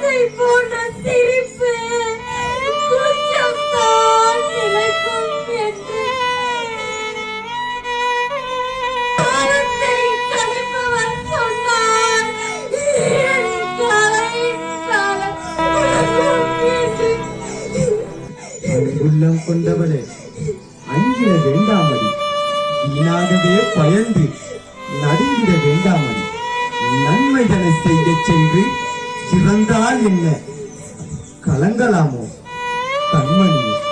குழந்தை போன்ற சிரிப்பு. கொஞ்சம் தான் நிலைக்கும் என்று. உள்ளம் கொண்டவளே அஞ்சிட வேண்டாமடி. வீணாகவே பயந்து நடுங்கிட வேண்டாமடி. நன்மைகளை செய்ய சென்று சிறந்தால் என்ன? கலங்கலாமோ? கண்மணியே?